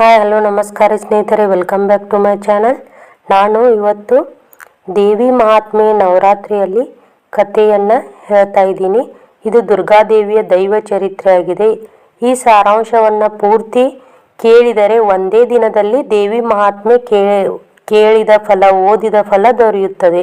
Hi, hello, ನಮಸ್ಕಾರ ಸ್ನೇಹಿತರೆ welcome back to my channel ನಾನು ಇವತ್ತು ದೇವಿ ಮಹಾತ್ಮೆ ನವರಾತ್ರಿಯಲ್ಲಿ ಕಥೆಯನ್ನು ಹೇಳ್ತಾ ಇದ್ದೀನಿ. ಇದು ದುರ್ಗಾದೇವಿಯ ದೈವ ಚರಿತ್ರೆಯಾಗಿದೆ ಈ ಸಾರಾಂಶವನ್ನು ಪೂರ್ತಿ ಕೇಳಿದರೆ ಒಂದೇ ದಿನದಲ್ಲಿ ದೇವಿ ಮಹಾತ್ಮೆ ಕೇ, ಕೇಳಿದ ಫಲ, ಓದಿದ ಫಲ ದೊರೆಯುತ್ತದೆ.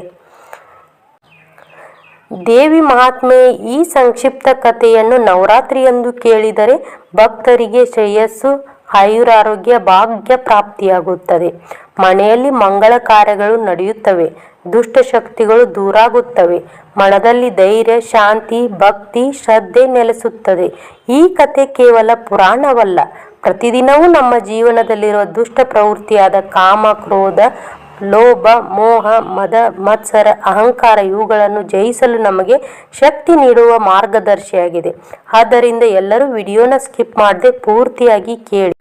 ದೇವಿ ಮಹಾತ್ಮೆ ಈ ಸಂಕ್ಷಿಪ್ತ ಕಥೆಯನ್ನು ನವರಾತ್ರಿಯಂದು ಕೇಳಿದರೆ ಭಕ್ತರಿಗೆ ಶ್ರೇಯಸ್ಸು ಆಯುರಾರೋಗ್ಯ ಭಾಗ್ಯ ಪ್ರಾಪ್ತಿಯಾಗುತ್ತದೆ. ಮನೆಯಲ್ಲಿ ಮಂಗಳ ಕಾರ್ಯಗಳು ನಡೆಯುತ್ತವೆ. ದುಷ್ಟ ಶಕ್ತಿಗಳು ದೂರಾಗುತ್ತವೆ. ಮನದಲ್ಲಿ ಧೈರ್ಯ, ಶಾಂತಿ, ಭಕ್ತಿ, ಶ್ರದ್ಧೆ ನೆಲೆಸುತ್ತದೆ. ಈ ಕಥೆ ಕೇವಲ ಪುರಾಣವಲ್ಲ. ಪ್ರತಿದಿನವೂ ನಮ್ಮ ಜೀವನದಲ್ಲಿರುವ ದುಷ್ಟ ಪ್ರವೃತ್ತಿಯಾದ ಕಾಮ, ಕ್ರೋಧ ಲೋಭ, ಮೋಹ, ಮದ, ಮತ್ಸರ, ಅಹಂಕಾರ ಇವುಗಳನ್ನು ಜಯಿಸಲು ನಮಗೆ ಶಕ್ತಿ ನೀಡುವ ಮಾರ್ಗದರ್ಶಿಯಾಗಿದೆ. ಆದ್ದರಿಂದ ಎಲ್ಲರೂ ವಿಡಿಯೋನ ಸ್ಕಿಪ್ ಮಾಡದೆ ಪೂರ್ತಿಯಾಗಿ ಕೇಳಿ.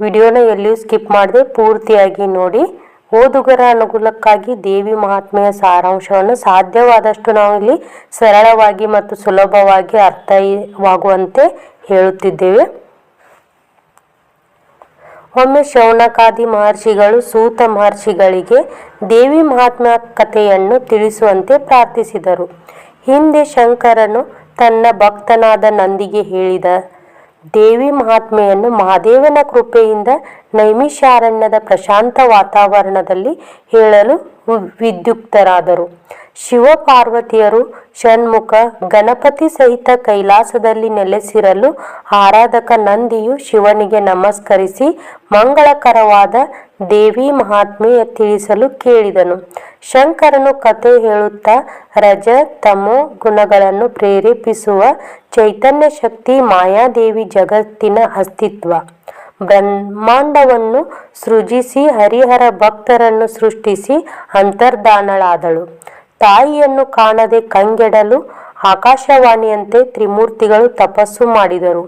ವಿಡಿಯೋನ ಎಲ್ಲಿಯೂ ಸ್ಕಿಪ್ ಮಾಡದೆ ಪೂರ್ತಿಯಾಗಿ ನೋಡಿ. ಓದುಗರ ಅನುಕೂಲಕ್ಕಾಗಿ ದೇವಿ ಮಹಾತ್ಮೆಯ ಸಾರಾಂಶವನ್ನು ಸಾಧ್ಯವಾದಷ್ಟು ನಾವು ಇಲ್ಲಿ ಸರಳವಾಗಿ ಮತ್ತು ಸುಲಭವಾಗಿ ಅರ್ಥವಾಗುವಂತೆ ಹೇಳುತ್ತಿದ್ದೇವೆ. ಒಮ್ಮೆ ಶೌನಕಾದಿ ಮಹರ್ಷಿಗಳು, ಸೂತ ಮಹರ್ಷಿಗಳಿಗೆ ದೇವಿ ಮಹಾತ್ಮ ಕಥೆಯನ್ನು ತಿಳಿಸುವಂತೆ ಪ್ರಾರ್ಥಿಸಿದರು. ಹಿಂದೆ ಶಂಕರನು ತನ್ನ ಭಕ್ತನಾದ ನಂದಿಗೆ ಹೇಳಿದ, ದೇವಿ ಮಹಾತ್ಮೆಯನ್ನು ಮಹಾದೇವನ ಕೃಪೆಯಿಂದ ನೈಮಿಷಾರಣ್ಯದ ಪ್ರಶಾಂತ ವಾತಾವರಣದಲ್ಲಿ ಹೇಳಲು ವಿದ್ಯುಕ್ತರಾದರು. ಶಿವ ಪಾರ್ವತಿಯರು ಷಣ್ಮುಖ ಗಣಪತಿ ಸಹಿತ ಕೈಲಾಸದಲ್ಲಿ ನೆಲೆಸಿರಲು ಆರಾಧಕ ನಂದಿಯು ಶಿವನಿಗೆ ನಮಸ್ಕರಿಸಿ ಮಂಗಳಕರವಾದ ದೇವಿ ಮಹಾತ್ಮೆಯ ತಿಳಿಸಲು ಕೇಳಿದನು. ಶಂಕರನು ಕತೆ ಹೇಳುತ್ತಾ, ರಜ ತಮೋ ಗುಣಗಳನ್ನು ಪ್ರೇರೇಪಿಸುವ ಚೈತನ್ಯ ಶಕ್ತಿ ಮಾಯಾದೇವಿ ಜಗತ್ತಿನ ಅಸ್ತಿತ್ವ. ಬ್ರಹ್ಮಾಂಡವನ್ನು ಸೃಜಿಸಿ ಹರಿಹರ ಭಕ್ತರನ್ನು ಸೃಷ್ಟಿಸಿ ಅಂತರ್ಧಾನಳಾದಳು ತಾಯಿಯನ್ನು ಕಾಣದೆ ಕಂಗೆಡಲು ಆಕಾಶವಾಣಿಯಂತೆ ತ್ರಿಮೂರ್ತಿಗಳು ತಪಸ್ಸು ಮಾಡಿದರು.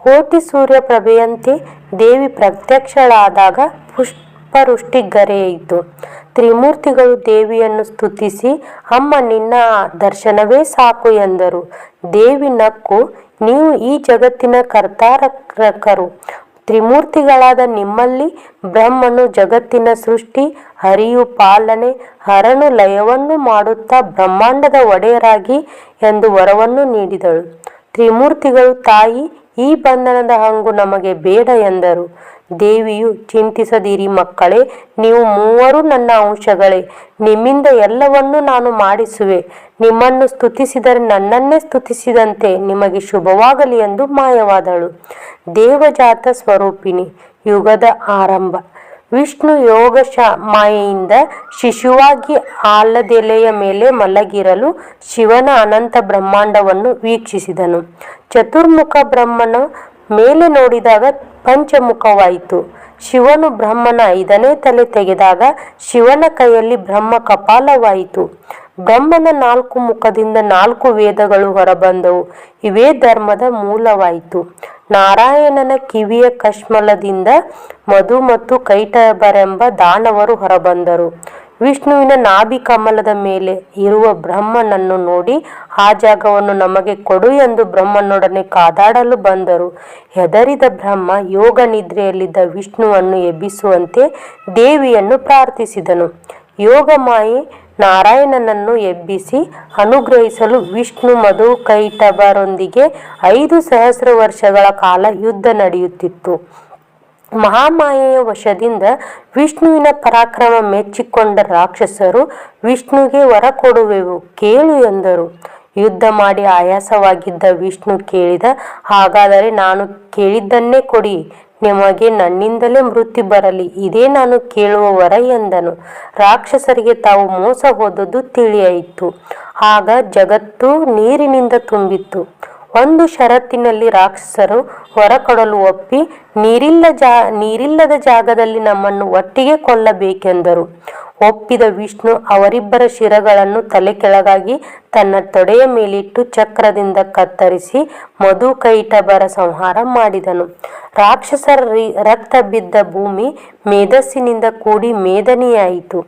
ಕೋಟಿ ಸೂರ್ಯ ಪ್ರಭೆಯಂತೆ ದೇವಿ ಪ್ರತ್ಯಕ್ಷಳಾದಾಗ ಪುಷ್ಪವೃಷ್ಟಿಗರೆಯಿತು ತ್ರಿಮೂರ್ತಿಗಳು ದೇವಿಯನ್ನು ಸ್ತುತಿಸಿ, ಅಮ್ಮ, ನಿನ್ನ ದರ್ಶನವೇ ಸಾಕು ಎಂದರು. ದೇವಿ ನಕ್ಕು, ನೀವು ಈ ಜಗತ್ತಿನ ಕರ್ತಾರಕರು. ತ್ರಿಮೂರ್ತಿಗಳಾದ ನಿಮ್ಮಲ್ಲಿ ಬ್ರಹ್ಮನು ಜಗತ್ತಿನ ಸೃಷ್ಟಿ, ಹರಿಯು ಪಾಲನೆ, ಹರನು ಲಯವನ್ನು ಮಾಡುತ್ತಾ ಬ್ರಹ್ಮಾಂಡದ ಒಡೆಯರಾಗಿ ಎಂದು ವರವನ್ನು ನೀಡಿದಳು. ತ್ರಿಮೂರ್ತಿಗಳು ತಾಯಿ, ಈ ಬಂಧನದ ಹಂಗು ನಮಗೆ ಬೇಡ ಎಂದರು. ದೇವಿಯು, ಚಿಂತಿಸದಿರಿ ಮಕ್ಕಳೇ, ನೀವು ಮೂವರು ನನ್ನ ಅಂಶಗಳೇ. ನಿಮ್ಮಿಂದ ಎಲ್ಲವನ್ನೂ ನಾನು ಮಾಡಿಸುವೆ. ನಿಮ್ಮನ್ನು ಸ್ತುತಿಸಿದರೆ ನನ್ನನ್ನೇ ಸ್ತುತಿಸಿದಂತೆ ನಿಮಗೆ ಶುಭವಾಗಲಿ ಎಂದು ಮಾಯವಾದಳು. ದೇವಜಾತ ಸ್ವರೂಪಿಣಿ, ಯುಗದ ಆರಂಭ. ವಿಷ್ಣು ಯೋಗಶ ಮಾಯೆಯಿಂದ ಶಿಶುವಾಗಿ ಆಲದೆಲೆಯ ಮೇಲೆ ಮಲಗಿರಲು ಶಿವನ ಅನಂತ ಬ್ರಹ್ಮಾಂಡವನ್ನು ವೀಕ್ಷಿಸಿದನು. ಚತುರ್ಮುಖ ಬ್ರಹ್ಮನ ಮೇಲೆ ನೋಡಿದಾಗ ಪಂಚಮುಖವಾಯಿತು. ಶಿವನು ಬ್ರಹ್ಮನ ಐದನೇ ತಲೆ ತೆಗೆದಾಗ ಶಿವನ ಕೈಯಲ್ಲಿ ಬ್ರಹ್ಮ ಕಪಾಲವಾಯಿತು. ಬ್ರಹ್ಮನ ನಾಲ್ಕು ಮುಖದಿಂದ ನಾಲ್ಕು ವೇದಗಳು ಹೊರಬಂದವು. ಇವೇ ಧರ್ಮದ ಮೂಲವಾಯಿತು. ನಾರಾಯಣನ ಕಿವಿಯ ಕಶ್ಮಲದಿಂದ ಮಧು ಮತ್ತು ಕೈಟಬರೆಂಬ ದಾನವರು ಹೊರಬಂದರು. ವಿಷ್ಣುವಿನ ನಾಭಿ ಕಮಲದ ಮೇಲೆ ಇರುವ ಬ್ರಹ್ಮನನ್ನು ನೋಡಿ ಆ ಜಾಗವನ್ನು ನಮಗೆ ಕೊಡು ಎಂದು ಬ್ರಹ್ಮನೊಡನೆ ಕಾದಾಡಲು ಬಂದರು. ಹೆದರಿದ ಬ್ರಹ್ಮ ಯೋಗ ನಿದ್ರೆಯಲ್ಲಿದ್ದ ವಿಷ್ಣುವನ್ನು ಎಬ್ಬಿಸುವಂತೆ ದೇವಿಯನ್ನು ಪ್ರಾರ್ಥಿಸಿದನು. ಯೋಗ ಮಾಯಿ ನಾರಾಯಣನನ್ನು ಎಬ್ಬಿಸಿ ಅನುಗ್ರಹಿಸಲು ವಿಷ್ಣು ಮಧು ಕೈಟಬರೊಂದಿಗೆ ಐದು ಸಹಸ್ರ ವರ್ಷಗಳ ಕಾಲ ಯುದ್ಧ ನಡೆಯುತ್ತಿತ್ತು. ಮಹಾಮಾಯೆಯ ವಶದಿಂದ ವಿಷ್ಣುವಿನ ಪರಾಕ್ರಮ ಮೆಚ್ಚಿಕೊಂಡ ರಾಕ್ಷಸರು ವಿಷ್ಣುಗೆ ವರ ಕೊಡುವೆವು ಕೇಳು ಎಂದರು. ಯುದ್ಧ ಮಾಡಿ ಆಯಾಸವಾಗಿದ್ದ ವಿಷ್ಣು ಕೇಳಿದ, ಹಾಗಾದರೆ ನಾನು ಕೇಳಿದ್ದನ್ನೇ ಕೊಡಿ, ನಿಮಗೆ ನನ್ನಿಂದಲೇ ಮೃತ್ಯು ಬರಲಿ, ಇದೇ ನಾನು ಕೇಳುವ ವರ ಎಂದನು. ರಾಕ್ಷಸರಿಗೆ ತಾವು ಮೋಸ ಹೋದದ್ದು ತಿಳಿಯಾಯಿತು. ಆಗ ಜಗತ್ತು ನೀರಿನಿಂದ ತುಂಬಿತ್ತು. ಒಂದು ಷರತ್ತಿನಲ್ಲಿ ರಾಕ್ಷಸರು ಹೊರ ಕೊಡಲು ಒಪ್ಪಿ ನೀರಿಲ್ಲ ಜಾ, ನೀರಿಲ್ಲದ ಜಾಗದಲ್ಲಿ ನಮ್ಮನ್ನು ಒಟ್ಟಿಗೆ ಕೊಲ್ಲಬೇಕೆಂದರು. ಒಪ್ಪಿದ ವಿಷ್ಣು ಅವರಿಬ್ಬರ ಶಿರಗಳನ್ನು ತಲೆ ಕೆಳಗಾಗಿ ತನ್ನ ತೊಡೆಯ ಮೇಲಿಟ್ಟು ಚಕ್ರದಿಂದ ಕತ್ತರಿಸಿ ಮಧು ಕೈಟಬರ ಸಂಹಾರ ಮಾಡಿದನು. ರಾಕ್ಷಸರ ರಕ್ತ ಬಿದ್ದ ಭೂಮಿ ಮೇಧಸ್ಸಿನಿಂದ ಕೂಡಿ ಮೇದನಿಯಾಯಿತು.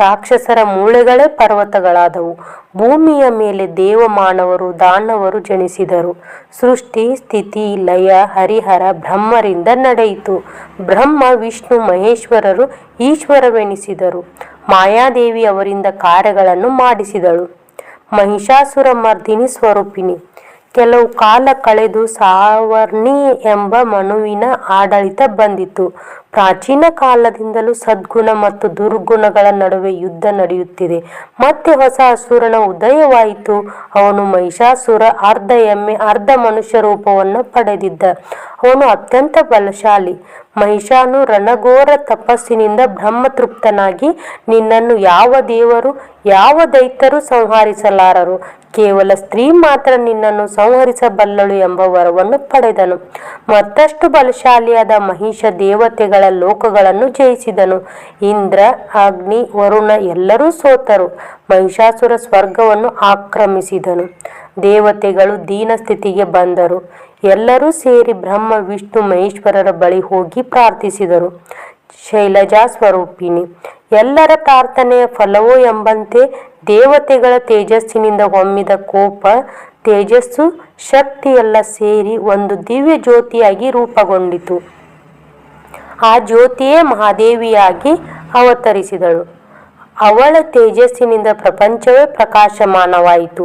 ರಾಕ್ಷಸರ ಮೂಳೆಗಳೇ ಪರ್ವತಗಳಾದವು. ಭೂಮಿಯ ಮೇಲೆ ದೇವಮಾನವರು, ದಾನವರು ಜನಿಸಿದರು. ಸೃಷ್ಟಿ, ಸ್ಥಿತಿ, ಲಯ, ಹರಿಹರ ಬ್ರಹ್ಮರಿಂದ ನಡೆಯಿತು. ಬ್ರಹ್ಮ, ವಿಷ್ಣು, ಮಹೇಶ್ವರರು ಈಶ್ವರವೆನಿಸಿದರು. ಮಾಯಾದೇವಿ ಅವರಿಂದ ಕಾರ್ಯಗಳನ್ನು ಮಾಡಿಸಿದಳು. ಮಹಿಷಾಸುರ ಮರ್ದಿನಿ ಸ್ವರೂಪಿಣಿ. ಕೆಲವು ಕಾಲ ಕಳೆದು ಸಾವರ್ಣಿ ಎಂಬ ಮನುವಿನ ಆಡಳಿತ ಬಂದಿತು. ಪ್ರಾಚೀನ ಕಾಲದಿಂದಲೂ ಸದ್ಗುಣ ಮತ್ತು ದುರ್ಗುಣಗಳ ನಡುವೆ ಯುದ್ಧ ನಡೆಯುತ್ತಿದೆ. ಮತ್ತೆ ಹೊಸ ಅಸುರನ ಉದಯವಾಯಿತು. ಅವನು ಮಹಿಷಾಸುರ, ಅರ್ಧ ಎಮ್ಮೆ, ಅರ್ಧ ಮನುಷ್ಯ ರೂಪವನ್ನು ಪಡೆದಿದ್ದ. ಅವನು ಅತ್ಯಂತ ಬಲಶಾಲಿ. ಮಹಿಷಾನು ರಣಘೋರ ತಪಸ್ಸಿನಿಂದ ಬ್ರಹ್ಮತೃಪ್ತನಾಗಿ ನಿನ್ನನ್ನು ಯಾವ ದೇವರು, ಯಾವ ದೈತ್ಯರು ಸಂಹರಿಸಲಾರರು? ಕೇವಲ ಸ್ತ್ರೀ ಮಾತ್ರ ನಿನ್ನನ್ನು ಸಂಹರಿಸಬಲ್ಲಳು ಎಂಬ ವರವನ್ನು ಪಡೆದನು. ಮತ್ತಷ್ಟು ಬಲಶಾಲಿಯಾದ ಮಹಿಷ ದೇವತೆಗಳ ಲೋಕಗಳನ್ನು ಜಯಿಸಿದನು. ಇಂದ್ರ, ಅಗ್ನಿ, ವರುಣ ಎಲ್ಲರೂ ಸೋತರು. ಮಹಿಷಾಸುರ ಸ್ವರ್ಗವನ್ನು ಆಕ್ರಮಿಸಿದನು. ದೇವತೆಗಳು ದೀನ ಸ್ಥಿತಿಗೆ ಬಂದರು. ಎಲ್ಲರೂ ಸೇರಿ ಬ್ರಹ್ಮ, ವಿಷ್ಣು, ಮಹೇಶ್ವರರ ಬಳಿ ಹೋಗಿ ಪ್ರಾರ್ಥಿಸಿದರು. ಶೈಲಜಾ ಸ್ವರೂಪಿಣಿ. ಎಲ್ಲರ ಪ್ರಾರ್ಥನೆಯ ಫಲವೋ ಎಂಬಂತೆ ದೇವತೆಗಳ ತೇಜಸ್ಸಿನಿಂದ ಹೊಮ್ಮಿದ ಕೋಪ, ತೇಜಸ್ಸು, ಶಕ್ತಿಯೆಲ್ಲ ಸೇರಿ ಒಂದು ದಿವ್ಯ ಜ್ಯೋತಿಯಾಗಿ ರೂಪುಗೊಂಡಿತು. ಆ ಜ್ಯೋತಿಯೇ ಮಹಾದೇವಿಯಾಗಿ ಅವತರಿಸಿದಳು. ಅವಳ ತೇಜಸ್ಸಿನಿಂದ ಪ್ರಪಂಚವೇ ಪ್ರಕಾಶಮಾನವಾಯಿತು.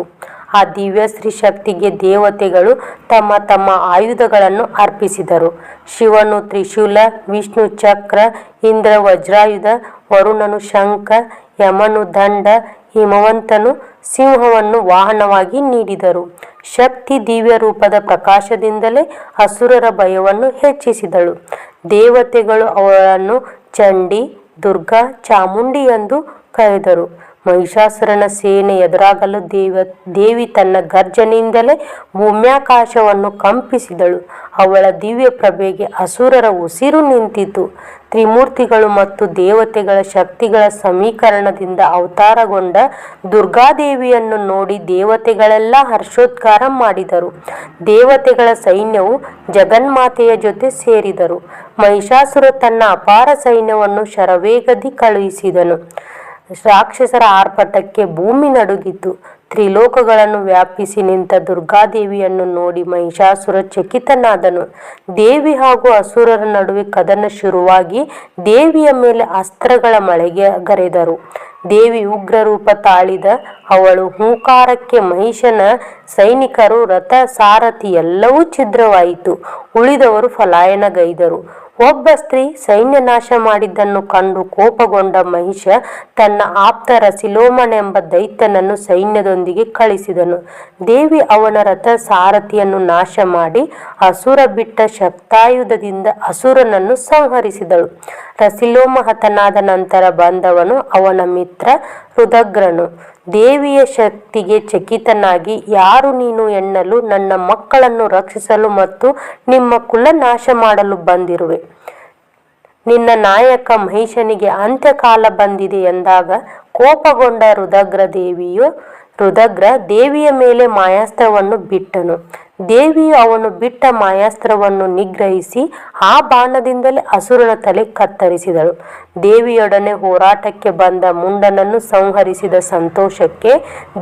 ಆ ದಿವ್ಯ ಶ್ರೀ ಶಕ್ತಿಗೆ ದೇವತೆಗಳು ತಮ್ಮ ತಮ್ಮ ಆಯುಧಗಳನ್ನು ಅರ್ಪಿಸಿದರು. ಶಿವನು ತ್ರಿಶೂಲ, ವಿಷ್ಣು ಚಕ್ರ, ಇಂದ್ರ ವಜ್ರಾಯುಧ, ವರುಣನು ಶಂಖ, ಯಮನು ದಂಡ, ಹಿಮವಂತನು ಸಿಂಹವನ್ನು ವಾಹನವಾಗಿ ನೀಡಿದರು. ಶಕ್ತಿ ದಿವ್ಯ ರೂಪದ ಪ್ರಕಾಶದಿಂದಲೇ ಅಸುರರ ಭಯವನ್ನು ಹೆಚ್ಚಿಸಿದಳು. ದೇವತೆಗಳು ಅವಳನ್ನು ಚಂಡಿ, ದುರ್ಗಾ, ಚಾಮುಂಡಿ ಎಂದು ಕರೆದರು. ಮಹಿಷಾಸುರನ ಸೇನೆ ಎದುರಾಗಲು ದೇವ, ದೇವಿ ತನ್ನ ಗರ್ಜನೆಯಿಂದಲೇ ಭೂಮ್ಯಾಕಾಶವನ್ನು ಕಂಪಿಸಿದಳು. ಅವಳ ದಿವ್ಯ ಪ್ರಭೆಗೆ ಅಸುರರ ಉಸಿರು ನಿಂತಿತು. ತ್ರಿಮೂರ್ತಿಗಳು ಮತ್ತು ದೇವತೆಗಳ ಶಕ್ತಿಗಳ ಸಮೀಕರಣದಿಂದ ಅವತಾರಗೊಂಡ ದುರ್ಗಾದೇವಿಯನ್ನು ನೋಡಿ ದೇವತೆಗಳೆಲ್ಲ ಹರ್ಷೋದ್ಗಾರ ಮಾಡಿದರು. ದೇವತೆಗಳ ಸೈನ್ಯವು ಜಗನ್ಮಾತೆಯ ಜೊತೆ ಸೇರಿದರು. ಮಹಿಷಾಸುರ ತನ್ನ ಅಪಾರ ಸೈನ್ಯವನ್ನು ಶರವೇಗದಿ ಕಳುಹಿಸಿದನು. ರಾಕ್ಷಸರ ಆರ್ಭಟಕ್ಕೆ ಭೂಮಿ ನಡುಗಿತು ತ್ರಿಲೋಕಗಳನ್ನು ವ್ಯಾಪಿಸಿ ನಿಂತ ದುರ್ಗಾದೇವಿಯನ್ನು ನೋಡಿ ಮಹಿಷಾಸುರ ಚಕಿತನಾದನು. ದೇವಿ ಹಾಗೂ ಅಸುರರ ನಡುವೆ ಕದನ ಶುರುವಾಗಿ ದೇವಿಯ ಮೇಲೆ ಅಸ್ತ್ರಗಳ ಮಳೆಗೆ ಗರೆದರು. ದೇವಿ ಉಗ್ರ ರೂಪ ತಾಳಿದ ಅವಳು ಹೂಂಕಾರಕ್ಕೆ ಮಹಿಷನ ಸೈನಿಕರು ರಥ ಸಾರಥಿ ಎಲ್ಲವೂ ಛಿದ್ರವಾಯಿತು. ಉಳಿದವರು ಪಲಾಯನಗೈದರು. ಒಬ್ಬ ಸ್ತ್ರೀ ಸೈನ್ಯ ನಾಶ ಮಾಡಿದ್ದನ್ನು ಕಂಡು ಕೋಪಗೊಂಡ ಮಹಿಷ ತನ್ನ ಆಪ್ತ ಸಿಲೋಮನೆಂಬ ದೈತ್ಯನನ್ನು ಸೈನ್ಯದೊಂದಿಗೆ ಕಳಿಸಿದನು. ದೇವಿ ಅವನ ರಥ ಸಾರಥಿಯನ್ನು ನಾಶ ಮಾಡಿ ಅಸುರ ಬಿಟ್ಟ ಶಕ್ತಾಯುಧದಿಂದ ಅಸುರನನ್ನು ಸಂಹರಿಸಿದಳು. ರಸಿಲೋಮ ಹತನಾದ ನಂತರ ಬಂದವನು ಅವನ ಮಿತ್ರ ರುದಗ್ರನು ದೇವಿಯ ಶಕ್ತಿಗೆ ಚಕಿತನಾಗಿ ಯಾರು ನೀನು ಎನ್ನಲು ನನ್ನ ಮಕ್ಕಳನ್ನು ರಕ್ಷಿಸಲು ಮತ್ತು ನಿಮ್ಮ ಕುಲ ನಾಶ ಮಾಡಲು ಬಂದಿರುವೆ. ನಿನ್ನ ನಾಯಕ ಮಹಿಷನಿಗೆ ಅಂತ್ಯಕಾಲ ಬಂದಿದೆ ಎಂದಾಗ ಕೋಪಗೊಂಡ ರುದಗ್ರ ದೇವಿಯು ರುದಗ್ರ ದೇವಿಯ ಮೇಲೆ ಮಾಯಾಸ್ತ್ರವನ್ನು ಬಿಟ್ಟನು. ದೇವಿಯು ಅವನು ಬಿಟ್ಟ ಮಾಯಾಸ್ತ್ರವನ್ನು ನಿಗ್ರಹಿಸಿ ಆ ಬಾಣದಿಂದಲೇ ಅಸುರನ ತಲೆ ಕತ್ತರಿಸಿದಳು. ದೇವಿಯೊಡನೆ ಹೋರಾಟಕ್ಕೆ ಬಂದ ಮುಂಡನನ್ನು ಸಂಹರಿಸಿದ ಸಂತೋಷಕ್ಕೆ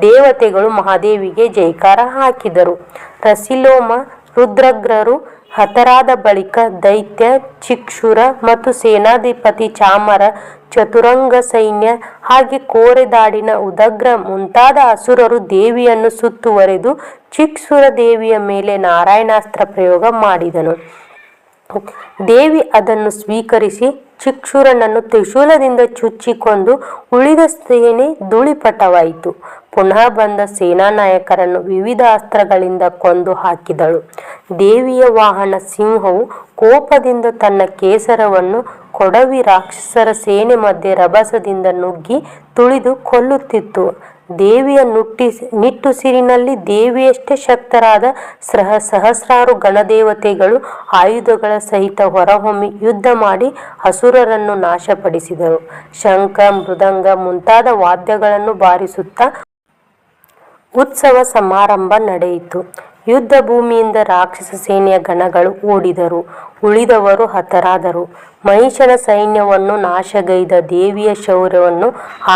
ದೇವತೆಗಳು ಮಹಾದೇವಿಗೆ ಜೈಕಾರ ಹಾಕಿದರು. ರಸಿಲೋಮ ರುದ್ರಗ್ರರು ಹತರಾದ ಬಳಿಕ ದೈತ್ಯ, ಚಿಕ್ಷುರ ಮತ್ತು ಸೇನಾಧಿಪತಿ ಚಾಮರ, ಚತುರಂಗ ಸೈನ್ಯ ಹಾಗೆ ಕೋರೆದಾಡಿನ ಉದಗ್ರ ಮುಂತಾದ ಅಸುರರು ದೇವಿಯನ್ನು ಸುತ್ತುವರೆದು ಚಿಕ್ಷುರ ದೇವಿಯ ಮೇಲೆ ನಾರಾಯಣಾಸ್ತ್ರ ಪ್ರಯೋಗ ಮಾಡಿದನು. ದೇವಿ ಅದನ್ನು ಸ್ವೀಕರಿಸಿ ಚಿಕ್ಷುರನನ್ನು ತ್ರಿಶೂಲದಿಂದ ಚುಚ್ಚಿಕೊಂಡು ಉಳಿದ ಸೇನೆ ಧೂಳಿಪಟವಾಯಿತು. ಪುನಃ ಬಂದ ಸೇನಾನಾಯಕರನ್ನು ವಿವಿಧ ಅಸ್ತ್ರಗಳಿಂದ ಕೊಂದು ಹಾಕಿದಳು. ದೇವಿಯ ವಾಹನ ಸಿಂಹವು ಕೋಪದಿಂದ ತನ್ನ ಕೇಸರವನ್ನು ಕೊಡವಿ ರಾಕ್ಷಸರ ಸೇನೆ ಮಧ್ಯೆ ರಭಸದಿಂದ ನುಗ್ಗಿ ತುಳಿದು ಕೊಲ್ಲುತ್ತಿತ್ತು. ದೇವಿಯ ನುಟ್ಟಿ ನಿಟ್ಟುಸಿರಿನಲ್ಲಿ ದೇವಿಯಷ್ಟೇ ಶಕ್ತರಾದ ಸಹ ಸಹಸ್ರಾರು ಗಣದೇವತೆಗಳು ಆಯುಧಗಳ ಸಹಿತ ಹೊರಹೊಮ್ಮಿ ಯುದ್ಧ ಮಾಡಿ ಅಸುರರನ್ನು ನಾಶಪಡಿಸಿದರು. ಶಂಖ, ಮೃದಂಗ ಮುಂತಾದ ವಾದ್ಯಗಳನ್ನು ಬಾರಿಸುತ್ತಾ ಉತ್ಸವ ಸಮಾರಂಭ ನಡೆಯಿತು. ಯುದ್ಧ ಭೂಮಿಯಿಂದ ರಾಕ್ಷಸ ಸೇನೆಯ ಗಣಗಳು ಓಡಿದರು. ಉಳಿದವರು ಹತರಾದರು. ಮಹಿಷನ ಸೈನ್ಯವನ್ನು ನಾಶಗೈದ ದೇವಿಯ ಶೌರ್ಯವನ್ನು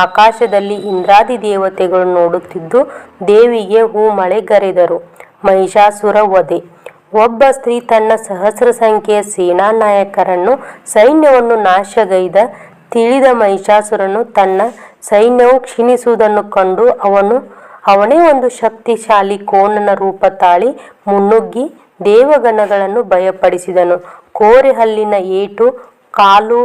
ಆಕಾಶದಲ್ಲಿ ಇಂದ್ರಾದಿ ದೇವತೆಗಳು ನೋಡುತ್ತಿದ್ದು, ದೇವಿಗೆ ಹೂಮಳೆಗರೆದರು ಮಹಿಷಾಸುರ ವಧೆ. ಒಬ್ಬ ಸ್ತ್ರೀ ತನ್ನ ಸಹಸ್ರ ಸಂಖ್ಯೆಯ ಸೇನಾ ನಾಯಕರನ್ನು ಸೈನ್ಯವನ್ನು ನಾಶಗೈದ ತಿಳಿದ ಮಹಿಷಾಸುರನು ತನ್ನ ಸೈನ್ಯವು ಕ್ಷೀಣಿಸುವುದನ್ನು ಕಂಡು ಅವನು ಅವನೇ ಒಂದು ಶಕ್ತಿಶಾಲಿ ಕೋಣನ ರೂಪ ತಾಳಿ ಮುನ್ನುಗ್ಗಿ ದೇವಗಣಗಳನ್ನು ಭಯಪಡಿಸಿದನು. ಕೋರೆ ಹಲ್ಲಿನ ಏಟು ಕಾಲು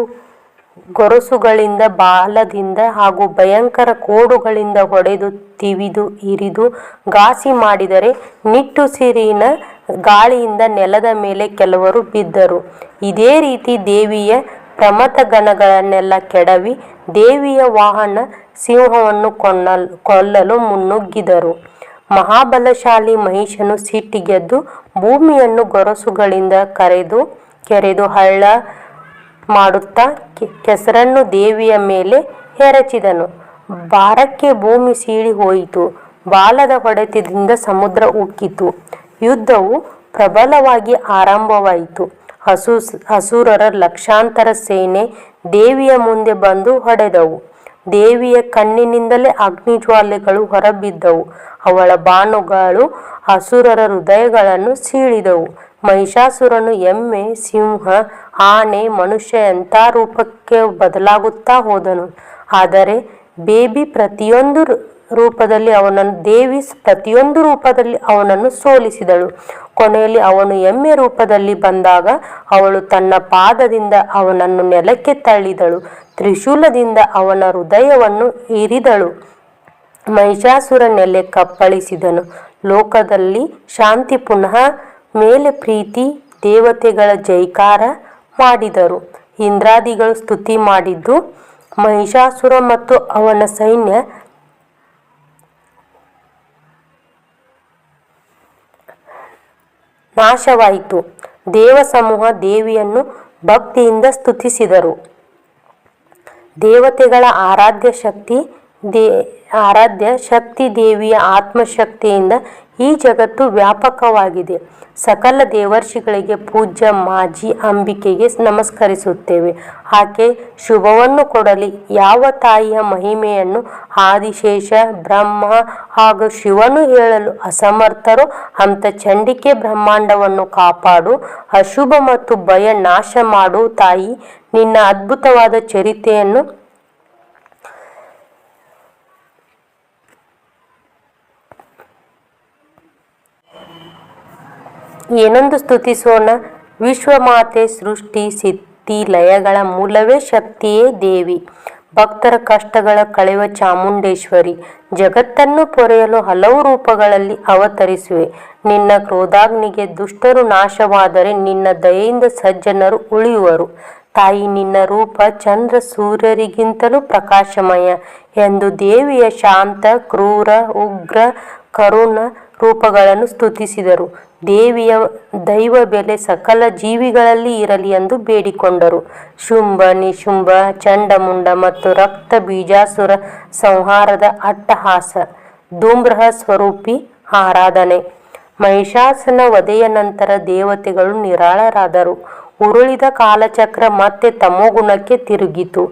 ಗೊರಸುಗಳಿಂದ ಬಾಲದಿಂದ ಹಾಗೂ ಭಯಂಕರ ಕೋಡುಗಳಿಂದ ಹೊಡೆದು ತಿವಿದು ಇರಿದು ಘಾಸಿ ಮಾಡಿದರೆ ನಿಟ್ಟುಸಿರಿನ ಗಾಳಿಯಿಂದ ನೆಲದ ಮೇಲೆ ಕೆಲವರು ಬಿದ್ದರು. ಇದೇ ರೀತಿ ದೇವಿಯ ಪ್ರಮಥಗಣಗಳನ್ನೆಲ್ಲ ಕೆಡವಿ ದೇವಿಯ ವಾಹನ ಸಿಂಹವನ್ನು ಕೊನ್ನಲ್, ಕೊಲ್ಲಲು ಮುನ್ನುಗ್ಗಿದರು. ಮಹಾಬಲಶಾಲಿ ಮಹಿಷನು ಸಿಟ್ಟಿಗೆದ್ದು ಭೂಮಿಯನ್ನು ಗೊರಸುಗಳಿಂದ ಕರೆದು, ಕೆರೆದು ಹಳ್ಳ ಮಾಡುತ್ತಾ ಕೆಸರನ್ನು ದೇವಿಯ ಮೇಲೆ ಎರಚಿದನು. ಭಾರಕ್ಕೆ ಭೂಮಿ ಸೀಳಿ ಹೋಯಿತು. ಬಾಲದ ಹೊಡೆತದಿಂದ ಸಮುದ್ರ ಉಕ್ಕಿತು. ಯುದ್ಧವು ಪ್ರಬಲವಾಗಿ ಆರಂಭವಾಯಿತು. ಹಸು, ಹಸುರರ ಲಕ್ಷಾಂತರ ಸೇನೆ ದೇವಿಯ ಮುಂದೆ ಬಂದು ಹೊಡೆದವು. ದೇವಿಯ ಕಣ್ಣಿನಿಂದಲೇ ಅಗ್ನಿಜ್ವಾಲೆಗಳು ಹೊರಬಿದ್ದವು. ಅವಳ ಬಾಣುಗಳು ಹಸುರರ ಹೃದಯಗಳನ್ನು ಸೀಳಿದವು. ಮಹಿಷಾಸುರನು ಎಮ್ಮೆ, ಸಿಂಹ, ಆನೆ, ಮನುಷ್ಯ ಎಂಥ ರೂಪಕ್ಕೆ ಬದಲಾಗುತ್ತಾ ಹೋದನು. ಆದರೆ ಬೇಬಿ ಪ್ರತಿಯೊಂದು ರೂಪದಲ್ಲಿ ಅವನನ್ನು, ದೇವಿ ಪ್ರತಿಯೊಂದು ರೂಪದಲ್ಲಿ ಅವನನ್ನು ಸೋಲಿಸಿದಳು. ಕೊನೆಯಲ್ಲಿ ಅವನು ಎಮ್ಮೆ ರೂಪದಲ್ಲಿ ಬಂದಾಗ ಅವಳು ತನ್ನ ಪಾದದಿಂದ ಅವನನ್ನು ನೆಲಕ್ಕೆ ತಳ್ಳಿದಳು. ತ್ರಿಶೂಲದಿಂದ ಅವನ ಹೃದಯವನ್ನು ಇರಿದಳು. ಮಹಿಷಾಸುರ ನೆಲೆ ಕಪ್ಪಳಿಸಿದನು. ಲೋಕದಲ್ಲಿ ಶಾಂತಿ ಪುನಃ ಮೇಲೆ ಪ್ರೀತಿ, ದೇವತೆಗಳ ಜೈಕಾರ ಮಾಡಿದರು. ಇಂದ್ರಾದಿಗಳು ಸ್ತುತಿ ಮಾಡಿದ್ದು ಮಹಿಷಾಸುರ ಮತ್ತು ಅವನ ಸೈನ್ಯ ನಾಶವಾಯಿತು. ದೇವ ಸಮೂಹ ದೇವಿಯನ್ನು ಭಕ್ತಿಯಿಂದ ಸ್ತುತಿಸಿದರು. ದೇವತೆಗಳ ಆರಾಧ್ಯ ಶಕ್ತಿ ದೇ ಆರಾಧ್ಯ ಶಕ್ತಿ ದೇವಿಯ ಆತ್ಮಶಕ್ತಿಯಿಂದ ಈ ಜಗತ್ತು ವ್ಯಾಪಕವಾಗಿದೆ. ಸಕಲ ದೇವರ್ಷಿಗಳಿಗೆ ಪೂಜ್ಯ ಮಾಜಿ ಅಂಬಿಕೆಗೆ ನಮಸ್ಕರಿಸುತ್ತೇವೆ. ಆಕೆ ಶುಭವನ್ನು ಕೊಡಲಿ. ಯಾವ ತಾಯಿಯ ಮಹಿಮೆಯನ್ನು ಆದಿಶೇಷ, ಬ್ರಹ್ಮ ಹಾಗೂ ಶಿವನು ಹೇಳಲು ಅಸಮರ್ಥರು ಅಂತ ಚಂಡಿಕೆ ಬ್ರಹ್ಮಾಂಡವನ್ನು ಕಾಪಾಡು. ಅಶುಭ ಮತ್ತು ಭಯ ನಾಶ ಮಾಡು ತಾಯಿ. ನಿನ್ನ ಅದ್ಭುತವಾದ ಚರಿತೆಯನ್ನು ಏನೆಂದು ಸ್ತುತಿಸೋಣ? ವಿಶ್ವಮಾತೆ ಸೃಷ್ಟಿ ಸಿದ್ಧಿ ಲಯಗಳ ಮೂಲವೇ ಶಕ್ತಿಯೇ ದೇವಿ. ಭಕ್ತರ ಕಷ್ಟಗಳ ಕಳೆಯುವ ಚಾಮುಂಡೇಶ್ವರಿ. ಜಗತ್ತನ್ನು ಪೊರೆಯಲು ಹಲವು ರೂಪಗಳಲ್ಲಿ ಅವತರಿಸುವೆ. ನಿನ್ನ ಕ್ರೋಧಾಗ್ನಿಗೆ ದುಷ್ಟರು ನಾಶವಾದರೆ ನಿನ್ನ ದಯೆಯಿಂದ ಸಜ್ಜನರು ಉಳಿಯುವರು. ತಾಯಿ, ನಿನ್ನ ರೂಪ ಚಂದ್ರ ಸೂರ್ಯರಿಗಿಂತಲೂ ಪ್ರಕಾಶಮಯ ಎಂದು ದೇವಿಯ ಶಾಂತ, ಕ್ರೂರ, ಉಗ್ರ, ಕರುಣ ರೂಪಗಳನ್ನು ಸ್ತುತಿಸಿದರು. ದೇವಿಯ ದೈವ ಬೆಲೆ ಸಕಲ ಜೀವಿಗಳಲ್ಲಿ ಇರಲಿ ಎಂದು ಬೇಡಿಕೊಂಡರು. ಶುಂಭ, ನಿಶುಂಭ, ಚಂಡಮುಂಡ ಮತ್ತು ರಕ್ತ ಬೀಜಾಸುರ ಸಂಹಾರದ ಅಟ್ಟಹಾಸ, ಧೂಮ್ರಹ ಸ್ವರೂಪಿ ಆರಾಧನೆ. ಮಹಿಷಾಸನ ವಧೆಯ ನಂತರ ದೇವತೆಗಳು ನಿರಾಳರಾದರು. ಉರುಳಿದ ಕಾಲಚಕ್ರ ಮತ್ತೆ ತಮೋಗುಣಕ್ಕೆ ತಿರುಗಿತು.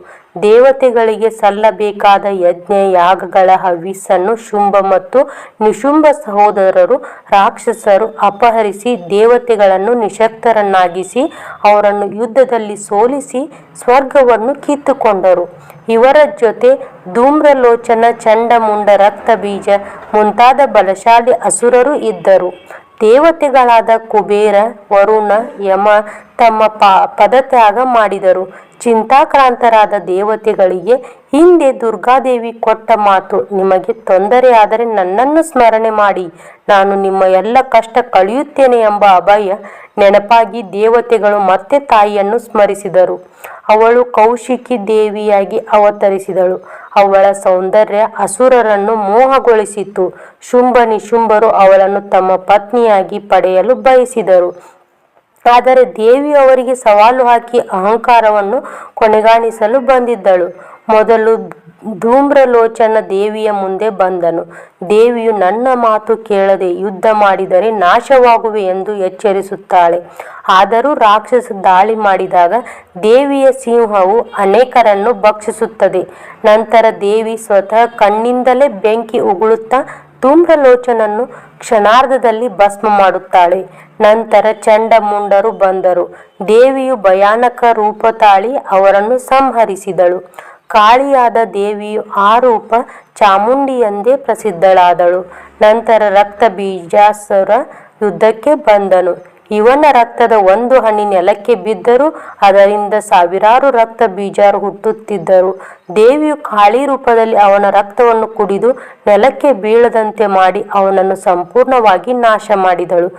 ದೇವತೆಗಳಿಗೆ ಸಲ್ಲಬೇಕಾದ ಯಜ್ಞ, ಯಾಗಗಳ ಹವಿಸ್ಸನ್ನು ಶುಂಭ ಮತ್ತು ನಿಶುಂಭ ಸಹೋದರರು, ರಾಕ್ಷಸರು ಅಪಹರಿಸಿ ದೇವತೆಗಳನ್ನು ನಿಶಕ್ತರನ್ನಾಗಿಸಿ ಅವರನ್ನು ಯುದ್ಧದಲ್ಲಿ ಸೋಲಿಸಿ ಸ್ವರ್ಗವನ್ನು ಕಿತ್ತುಕೊಂಡರು. ಇವರ ಜೊತೆ ಧೂಮ್ರಲೋಚನ, ಚಂಡಮುಂಡ ರಕ್ತಬೀಜ ಮುಂತಾದ ಬಲಶಾಲಿ ಅಸುರರು ಇದ್ದರು. ದೇವತೆಗಳಾದ ಕುಬೇರ, ವರುಣ, ಯಮ ತಮ್ಮ ಪ, ಪದತ್ಯಾಗ ಮಾಡಿದರು. ಚಿಂತಾಕ್ರಾಂತರಾದ ದೇವತೆಗಳಿಗೆ ಹಿಂದೆ ದುರ್ಗಾದೇವಿ ಕೊಟ್ಟ ಮಾತು ನಿಮಗೆ ತೊಂದರೆ ಆದರೆ ನನ್ನನ್ನು ಸ್ಮರಣೆ ಮಾಡಿ. ನಾನು ನಿಮ್ಮ ಎಲ್ಲ ಕಷ್ಟ ಕಳೆಯುತ್ತೇನೆ ಎಂಬ ಅಭಯ ನೆನಪಾಗಿ ದೇವತೆಗಳು ಮತ್ತೆ ತಾಯಿಯನ್ನು ಸ್ಮರಿಸಿದರು. ಅವಳು ಕೌಶಿಕಿ ದೇವಿಯಾಗಿ ಅವತರಿಸಿದಳು. ಅವಳ ಸೌಂದರ್ಯ ಅಸುರರನ್ನು ಮೋಹಗೊಳಿಸಿತು. ಶುಂಭ ನಿಶುಂಭರು ಅವಳನ್ನು ತಮ್ಮ ಪತ್ನಿಯಾಗಿ ಪಡೆಯಲು ಬಯಸಿದರು. ಆದರೆ ದೇವಿ ಅವರಿಗೆ ಸವಾಲು ಹಾಕಿ ಅಹಂಕಾರವನ್ನು ಕೊನೆಗಾಣಿಸಲು ಬಂದಿದ್ದಳು. ಮೊದಲು ಧೂಮ್ರಲೋಚನ ದೇವಿಯ ಮುಂದೆ ಬಂದನು. ದೇವಿಯು, ನನ್ನ ಮಾತು ಕೇಳದೆ ಯುದ್ಧ ಮಾಡಿದರೆ ನಾಶವಾಗುವೆ ಎಂದು ಎಚ್ಚರಿಸುತ್ತಾಳೆ. ಆದರೂ ರಾಕ್ಷಸ ದಾಳಿ ಮಾಡಿದಾಗ ದೇವಿಯ ಸಿಂಹವು ಅನೇಕರನ್ನು ಭಕ್ಷಿಸುತ್ತದೆ. ನಂತರ ದೇವಿ ಸ್ವತಃ ಕಣ್ಣಿಂದಲೇ ಬೆಂಕಿ ಉಗುಳುತ್ತಾ ಧೂಮ್ರಲೋಚನನ್ನು ಕ್ಷಣಾರ್ಧದಲ್ಲಿ ಭಸ್ಮ ಮಾಡುತ್ತಾಳೆ. ನಂತರ ಚಂಡಮುಂಡರು ಬಂದರು. ದೇವಿಯು ಭಯಾನಕ ರೂಪ ತಾಳಿ ಅವರನ್ನು ಸಂಹರಿಸಿದಳು. ಕಾಳಿಯಾದ ದೇವಿಯು ಆ ರೂಪ ಚಾಮುಂಡಿ ಎಂದೇ ಪ್ರಸಿದ್ಧಳಾದಳು. ನಂತರ ರಕ್ತ ಬೀಜಾಸುರ ಯುದ್ಧಕ್ಕೆ ಬಂದನು. ಇವನ ರಕ್ತದ ಒಂದು ಹನಿ ನೆಲಕ್ಕೆ ಬಿದ್ದರೂ ಅದರಿಂದ ಸಾವಿರಾರು ರಕ್ತ ಬೀಜಾರು ಹುಟ್ಟುತ್ತಿದ್ದರು. ದೇವಿಯು ಕಾಳಿ ರೂಪದಲ್ಲಿ ಅವನ ರಕ್ತವನ್ನು ಕುಡಿದು ನೆಲಕ್ಕೆ ಬೀಳದಂತೆ ಮಾಡಿ ಅವನನ್ನು ಸಂಪೂರ್ಣವಾಗಿ ನಾಶ ಮಾಡಿದಳು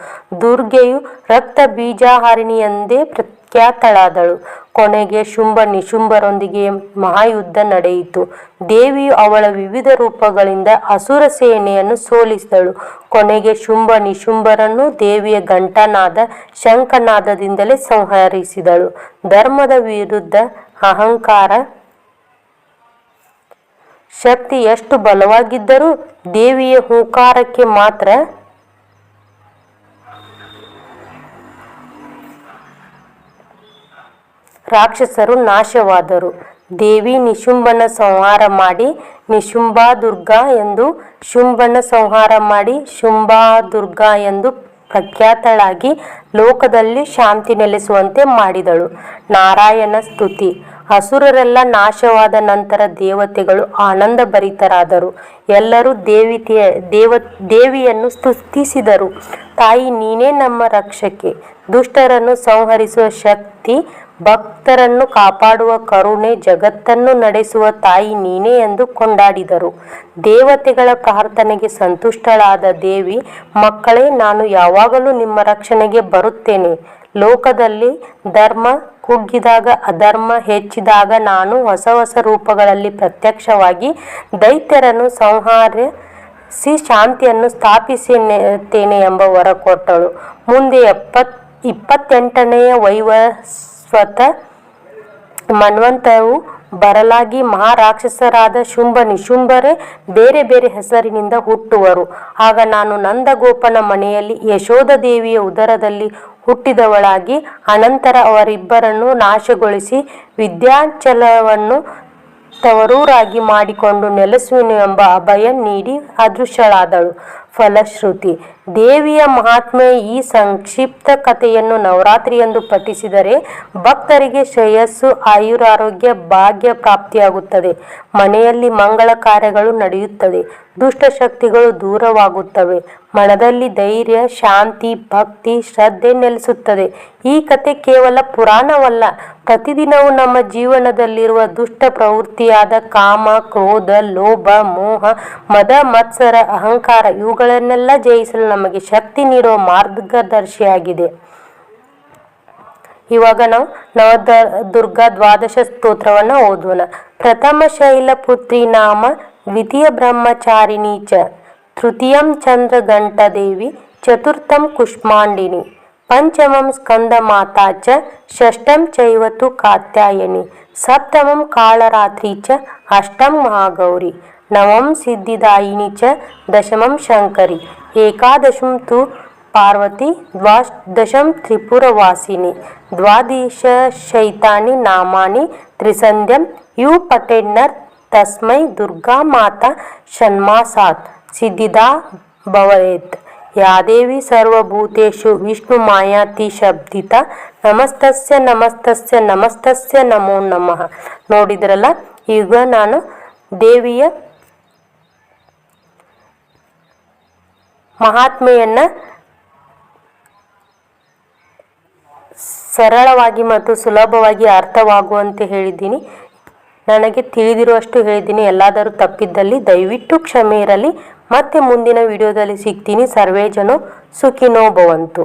ದುರ್ಗೆಯು ರಕ್ತ ಬೀಜಾಹಾರಿಣಿ ಎಂದೇ ಪ್ರಖ್ಯಾತಳಾದಳು. ಕೊನೆಗೆ ಶುಂಭ ನಿಶುಂಭರೊಂದಿಗೆ ಮಹಾಯುದ್ಧ ನಡೆಯಿತು. ದೇವಿಯು ಅವಳ ವಿವಿಧ ರೂಪಗಳಿಂದ ಅಸುರ ಸೇನೆಯನ್ನು ಸೋಲಿಸಿದಳು. ಕೊನೆಗೆ ಶುಂಭ ನಿಶುಂಭರನ್ನು ದೇವಿಯ ಘಂಟನಾದ ಶಂಖನಾದದಿಂದಲೇ ಸಂಹರಿಸಿದಳು. ಧರ್ಮದ ವಿರುದ್ಧ ಅಹಂಕಾರ ಶಕ್ತಿ ಎಷ್ಟು ಬಲವಾಗಿದ್ದರೂ ದೇವಿಯ ಹೂಂಕಾರಕ್ಕೆ ಮಾತ್ರ ರಾಕ್ಷಸರು ನಾಶವಾದರು. ದೇವಿ ನಿಶುಂಭನ ಸಂಹಾರ ಮಾಡಿ ನಿಶುಂಭಾದುರ್ಗಾ ಎಂದು ಶುಂಭನ ಸಂಹಾರ ಮಾಡಿ ಶುಂಭಾದುರ್ಗಾ ಎಂದು ಪ್ರಖ್ಯಾತಳಾಗಿ ಲೋಕದಲ್ಲಿ ಶಾಂತಿ ನೆಲೆಸುವಂತೆ ಮಾಡಿದಳು. ನಾರಾಯಣ ಸ್ತುತಿ. ಹಸುರರೆಲ್ಲ ನಾಶವಾದ ನಂತರ ದೇವತೆಗಳು ಆನಂದ ಭರಿತರಾದರು ಎಲ್ಲರೂ ದೇವಿತೆಯ ದೇವ, ದೇವಿಯನ್ನು ಸ್ತುತಿಸಿದರು. ತಾಯಿ ನೀನೇ ನಮ್ಮ ರಕ್ಷಕೆ. ದುಷ್ಟರನ್ನು ಸಂಹರಿಸುವ ಶಕ್ತಿ ಭಕ್ತರನ್ನು ಕಾಪಾಡುವ ಕರುಣೆ ಜಗತ್ತನ್ನು ನಡೆಸುವ ತಾಯಿ ನೀನೇ ಎಂದು ಕೊಂಡಾಡಿದರು. ದೇವತೆಗಳ ಪ್ರಾರ್ಥನೆಗೆ ಸಂತುಷ್ಟಳಾದ ದೇವಿ, ಮಕ್ಕಳೇ, ನಾನು ಯಾವಾಗಲೂ ನಿಮ್ಮ ರಕ್ಷಣೆಗೆ ಬರುತ್ತೇನೆ. ಲೋಕದಲ್ಲಿ ಧರ್ಮ ಕುಗ್ಗಿದಾಗ ಅಧರ್ಮ ಹೆಚ್ಚಿದಾಗ ನಾನು ಹೊಸ ಹೊಸ ರೂಪಗಳಲ್ಲಿ ಪ್ರತ್ಯಕ್ಷವಾಗಿ ದೈತ್ಯರನ್ನು ಸಂಹಾರಿಸಿ ಶಾಂತಿಯನ್ನು ಸ್ಥಾಪಿಸುತ್ತೇನೆ ಎಂಬ ವರ ಕೊಟ್ಟಳು. ಮುಂದೆ ಎಪ್ಪತ್, ಇಪ್ಪತ್ತೆಂಟನೆಯ ವೈವಸ್ವತ ಮನ್ವಂತವು ಬರಲಾಗಿ ಮಹಾರಾಕ್ಷಸರಾದ ಶುಂಭ ನಿಶುಂಭರೇ ಬೇರೆ ಬೇರೆ ಹೆಸರಿನಿಂದ ಹುಟ್ಟುವರು. ಆಗ ನಾನು ನಂದಗೋಪನ ಮನೆಯಲ್ಲಿ ಯಶೋಧ ದೇವಿಯ ಉದರದಲ್ಲಿ ಹುಟ್ಟಿದವಳಾಗಿ ಅನಂತರ ಅವರಿಬ್ಬರನ್ನು ನಾಶಗೊಳಿಸಿ ವಿದ್ಯಾಂಚಲವನ್ನು ತವರೂರಾಗಿ ಮಾಡಿಕೊಂಡು ನೆಲೆಸುವೆನು ಎಂಬ ಅಭಯ ನೀಡಿ ಅದೃಶ್ಯಳಾದಳು. ಫಲಶ್ರುತಿ. ದೇವಿಯ ಮಹಾತ್ಮೆ ಈ ಸಂಕ್ಷಿಪ್ತ ಕಥೆಯನ್ನು ನವರಾತ್ರಿಯಂದು ಪಠಿಸಿದರೆ ಭಕ್ತರಿಗೆ ಶ್ರೇಯಸ್ಸು, ಆಯುರಾರೋಗ್ಯ, ಭಾಗ್ಯ ಪ್ರಾಪ್ತಿಯಾಗುತ್ತದೆ. ಮನೆಯಲ್ಲಿ ಮಂಗಳ ಕಾರ್ಯಗಳು ನಡೆಯುತ್ತದೆ ದುಷ್ಟಶಕ್ತಿಗಳು ದೂರವಾಗುತ್ತವೆ. ಮನದಲ್ಲಿ ಧೈರ್ಯ, ಶಾಂತಿ, ಭಕ್ತಿ, ಶ್ರದ್ಧೆ ನೆಲೆಸುತ್ತದೆ. ಈ ಕತೆ ಕೇವಲ ಪುರಾಣವಲ್ಲ. ಪ್ರತಿದಿನವೂ ನಮ್ಮ ಜೀವನದಲ್ಲಿರುವ ದುಷ್ಟ ಪ್ರವೃತ್ತಿಯಾದ ಕಾಮ, ಕ್ರೋಧ, ಲೋಭ, ಮೋಹ, ಮದ, ಮತ್ಸರ, ಅಹಂಕಾರ ಇವುಗಳನ್ನೆಲ್ಲ ಜಯಿಸಲು ನಮಗೆ ಶಕ್ತಿ ನೀಡುವ ಮಾರ್ಗದರ್ಶಿಯಾಗಿದೆ. ಇವಾಗ ನಾವು ನವದ ದುರ್ಗಾ ದ್ವಾದಶ ಸ್ತೋತ್ರವನ್ನು ಓದೋಣ ಪ್ರಥಮ ಶೈಲಪುತ್ರಿ ನಾಮ ದ್ವಿತೀಯ ಬ್ರಹ್ಮಚಾರಿಣಿ ಚ. ತೃತೀಯಂ ಚಂದ್ರಘಂಟದೇವಿ ಚತುರ್ಥಂ ಕುಷ್ಮಾಂಡಿನಿ. ಪಂಚಮಂ ಸ್ಕಂದಮಾತಾ ಚ, ಷಷ್ಠಂ ಚೈವತು ಕಾತ್ಯಾಯನಿ. ಸಪ್ತಮಂ ಕಾಳರಾತ್ರಿ ಚ, ಅಷ್ಟಂ ಮಹಾಗೌರಿ. ನವಂ ಸಿದ್ಧಿದಾಯಿನಿ ಚ ದಶಮಂ ಶಂಕರಿ ಏಕಾದಶಂ ತು ಪಾರ್ವತಿ ದ್ವಾದಶಂ ತ್ರಿಪುರವಾಸಿನಿ ದ್ವಾದಶ ಶೈತಾನಿ ನಾಮಾನಿ ತ್ರಿಸಂಧ್ಯಂ ಯು ಪಟೇನ್ನರ್ ತಸ್ಮೈ ದುರ್ಗಾ ಮಾತಾ ಷಣ್ಮಾಸಾತ್ ಸಿದ್ಧಿದಾ ಭವೇತ್ ಯಾ ದೇವಿ ಸರ್ವಭೂತೇಷು ವಿಷ್ಣು ಮಾಯಾತಿ ಶಬ್ದಿತ ನಮಸ್ತಸ್ಯ ನಮಸ್ತಸ್ಯ ನಮಸ್ತಸ್ಯ ನಮೋ ನಮಃ ನೋಡಿದ್ರಲ್ಲ? ಈಗ ನಾನು ದೇವಿಯ ಮಹಾತ್ಮೆಯನ್ನು ಸರಳವಾಗಿ ಮತ್ತು ಸುಲಭವಾಗಿ ಅರ್ಥವಾಗುವಂತೆ ಹೇಳಿದ್ದೀನಿ. ನನಗೆ ತಿಳಿದಿರುವಷ್ಟು ಹೇಳಿದ್ದೀನಿ. ಎಲ್ಲಾದರೂ ತಪ್ಪಿದ್ದಲ್ಲಿ ದಯವಿಟ್ಟು ಕ್ಷಮೆ ಇರಲಿ. ಮತ್ತೆ ಮುಂದಿನ ವಿಡಿಯೋದಲ್ಲಿ ಸಿಗ್ತೀನಿ. ಸರ್ವೇ ಜನ ಸುಖಿನೋ ಭವಂತು.